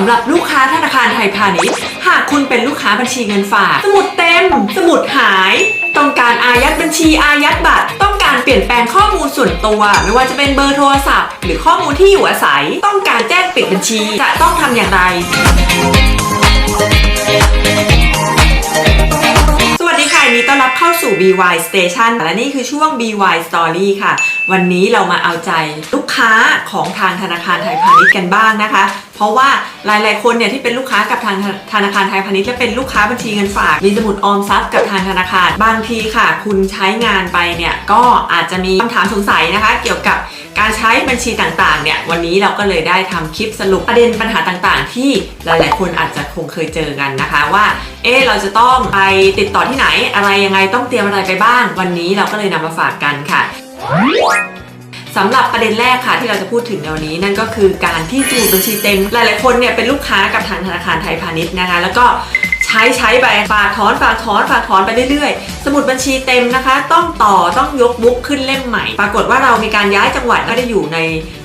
ำหรับลูกค้าธนาคารไทยพาณิชย์ หากคุณเป็นลูกค้าบัญชีเงินฝาก สมุดเต็ม สมุดหาย ต้องการอายัดบัญชีอายัดบัตร ต้องการเปลี่ยนแปลงข้อมูลส่วนตัว ไม่ว่าจะเป็นเบอร์โทรศัพท์ หรือข้อมูลที่อยู่อาศัย ต้องการแจ้งปิดบัญชี จะต้องทำอย่างไร BY Station และนี่คือช่วง BY Story ค่ะ วันนี้เรามาเอาใจลูกค้าของทางธนาคารไทยพาณิชย์กันบ้างนะคะ เพราะว่าหลายๆ คนเนี่ยที่เป็นลูกค้ากับทางธนาคารไทยพาณิชย์และเป็นลูกค้าบัญชีเงินฝาก มีสมุดออมทรัพย์กับทางธนาคาร บางทีค่ะ คุณใช้งานไปเนี่ยก็อาจจะมีคำถามสงสัยนะคะ เกี่ยวกับ การใช้บัญชีต่างๆเนี่ยวันนี้เราก็เลยได้ทำคลิปสรุปประเด็นปัญหาต่างๆ ที่หลายๆ คนอาจจะคงเคยเจอกันนะคะว่า เอ๊เราจะต้องไปติดต่อที่ไหน อะไรยังไงต้องเตรียมอะไรไปบ้าง วันนี้เราก็เลยนำมาฝากกันค่ะสำหรับประเด็นแรกค่ะที่เราจะพูดถึงในวันนี้นั่นก็คือการที่สมุดบัญชีเต็ม หลาย ๆ คนเนี่ยเป็นลูกค้ากับทางธนาคารไทยพาณิชย์นะคะ แล้วก็ ใช้ใช้ไปฝากถอนฝากถอนฝากถอนไปเรื่อยๆ สมุดบัญชีเต็มนะคะ ต้องต่อต้องยกบุ๊กขึ้นเล่มใหม่ ปรากฏว่าเรามีการย้ายจังหวัดไม่ได้อยู่ใน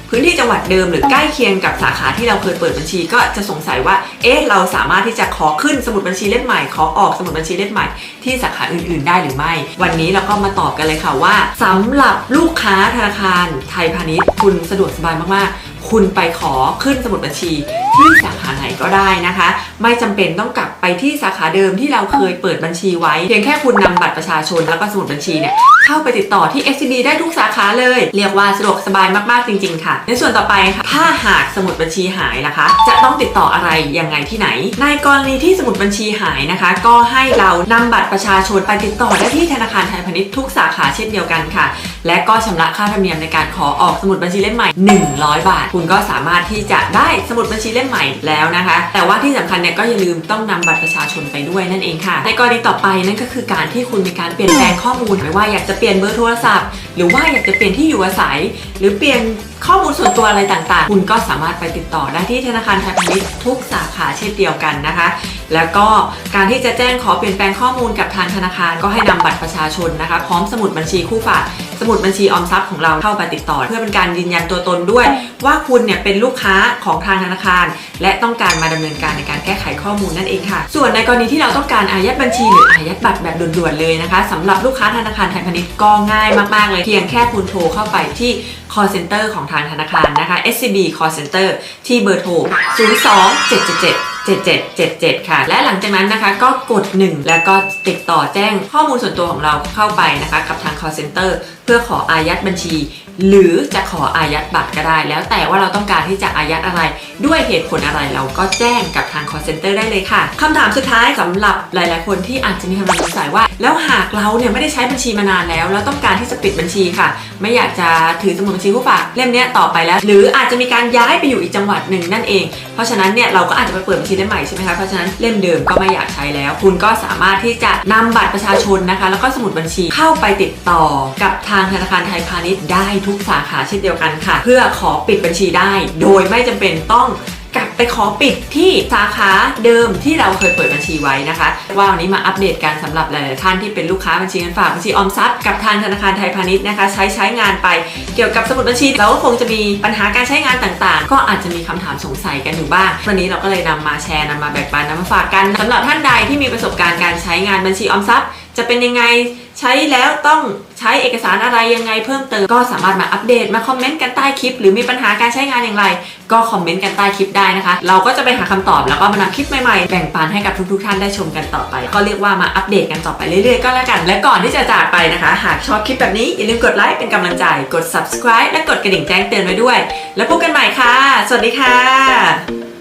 พื้นที่จังหวัดเดิมหรือใกล้เคียงกับสาขาที่เราเคยเปิดบัญชีก็จะสงสัยว่า เอ๊ะ เราสามารถที่จะขอขึ้นสมุดบัญชีเล่มใหม่ ขอออกสมุดบัญชีเล่มใหม่ที่สาขาอื่นๆ ได้หรือไม่ วันนี้เราก็มาตอบกันเลยค่ะว่าสำหรับลูกค้าธนาคารไทยพาณิชย์คุณสะดวกสบายมากๆ คุณไปขอขึ้นสมุดบัญชีที่สาขาไหนก็ได้นะคะ ไม่จำเป็นต้องกลับไปที่สาขาเดิมที่เราเคยเปิดบัญชีไว้ เพียงแค่คุณนำบัตรประชาชนแล้วก็สมุดบัญชีเนี่ยเข้าไปติดต่อที่ SCB ได้ทุกสาขาเลย เรียกว่าสะดวกสบายมากๆจริง ๆ ค่ะ ในส่วนต่อไปค่ะถ้าหากสมุดบัญชีหายนะคะ จะต้องติดต่ออะไรยังไงที่ไหน ในกรณีที่สมุดบัญชีหายนะคะ ก็ให้เรานำบัตรประชาชนไปติดต่อได้ที่ธนาคารไทยพาณิชย์ทุกสาขาเช่นเดียวกันค่ะ และก็ชำระค่าธรรมเนียมในการขอออกสมุดบัญชีเล่มใหม่ 100 บาทคุณก็สามารถที่จะได้สมุดบัญชีเล่มใหม่แล้วนะคะ แต่ว่าที่สำคัญเนี่ยก็อย่าลืมต้องนำบัตรประชาชนไปด้วยนั่นเองค่ะในกรณีต่อไปนั่นก็คือการที่คุณมีการเปลี่ยนแปลงข้อมูลไม่ว่าอยากจะเปลี่ยนเบอร์โทรศัพท์ หรือว่าอยากจะเปลี่ยนที่อยู่อาศัย หรือเปลี่ยนข้อมูลส่วนตัวอะไรต่าง ๆ คุณก็สามารถไปติดต่อได้ที่ธนาคารไทยพาณิชย์ทุกสาขาเช่นเดียวกันนะคะ แล้วก็การที่จะแจ้งขอเปลี่ยนแปลงข้อมูลกับทางธนาคารก็ให้นำบัตรประชาชนนะคะ พร้อมสมุดบัญชีคู่ฝาก มุดบัญชีออมทรัพย์ของเราเข้าไปติดต่อ เพื่อเป็นการยืนยันตัวตนด้วย ว่าคุณเนี่ยเป็นลูกค้าของทางธนาคาร และต้องการมาดำเนินการในการแก้ไขข้อมูลนั่นเองค่ะ ส่วนในกรณีที่เราต้องการอายัดบัญชีหรืออายัดบัตรแบบด่วนๆเลยนะคะสำหรับลูกค้าธนาคารไทยพาณิชย์ก็ง่ายมากๆเลยเพียงแค่คุณโทรเข้าไปที่ call center ของทางธนาคารนะคะ SCB call center ที่เบอร์โทร 02 777 7777 ค่ะ และหลังจากนั้นนะคะก็กด 1 แล้วก็ติดต่อแจ้งข้อมูลส่วนตัวของเราเข้าไปนะคะ กับทาง call center เพื่อขออายัดบัญชี หรือจะขออายัดบัตรก็ได้ แล้วแต่ว่าเราต้องการที่จะอายัดอะไร ด้วยเหตุผลอะไรเราก็แจ้งกับทาง call center ได้เลยค่ะคำถามสุดท้ายสำหรับหลาย ๆ คนที่อาจจะมีคำถามสงสัยว่า แล้วหากเราเนี่ยไม่ได้ใช้บัญชีมานานแล้ว แล้วต้องการที่จะปิดบัญชีค่ะ ไม่อยากจะถือสมุดบัญชีผู้ฝากเล่มนี้ต่อไปแล้ว หรืออาจจะมีการย้ายไปอยู่อีกจังหวัดหนึ่งนั่นเอง เพราะฉะนั้นเนี่ยเราก็อาจจะไปเปิดบัญชีได้ใหม่ใช่ไหมคะเพราะฉะนั้นเล่มเดิมก็ไม่อยากใช้แล้ว คุณก็สามารถที่จะนำบัตรประชาชนนะคะ แล้วก็สมุดบัญชีเข้าไปติดต่อกับทางธนาคารไทยพาณิชย์ได้ทุกสาขาเช่นเดียวกันค่ะ เพื่อขอปิดบัญชีได้ โดยไม่จำเป็นต้องกลับไปขอปิดที่สาขาเดิมที่เราเคยเปิดบัญชีไว้นะคะ ว่าวันนี้มาอัปเดตกันสำหรับหลายๆท่านที่เป็นลูกค้าบัญชีเงินฝากบัญชีออมทรัพย์กับทางธนาคารไทยพาณิชย์นะคะ ใช้ใช้งานไปเกี่ยวกับสมุดบัญชีเราก็คงจะมีปัญหาการใช้งานต่างๆ ก็อาจจะมีคำถามสงสัยกันอยู่บ้าง วันนี้เราก็เลยนำมาแชร์นำมาแบ่งปันนำมาฝากกันสำหรับท่านใดที่มีประสบการณ์การใช้งานบัญชีออมทรัพย์ จะเป็นยังไงใช้แล้วต้องใช้เอกสารอะไรยังไงเพิ่มเติม ก็สามารถมาอัปเดตมาคอมเมนต์กันใต้คลิป หรือมีปัญหาการใช้งานอย่างไร ก็คอมเมนต์กันใต้คลิปได้นะคะ เราก็จะไปหาคำตอบแล้วก็มานำคลิปใหม่ๆ แบ่งปันให้กับทุกๆท่านได้ชมกันต่อไป ก็เรียกว่ามาอัปเดตกันต่อไปเรื่อยๆก็แล้วกัน และก่อนที่จะจากไปนะคะ หากชอบคลิปแบบนี้อย่าลืมกดไลค์เป็นกำลังใจ กด subscribe และกดกระดิ่งแจ้งเตือนไว้ด้วย แล้วพบกันใหม่ค่ะ สวัสดีค่ะ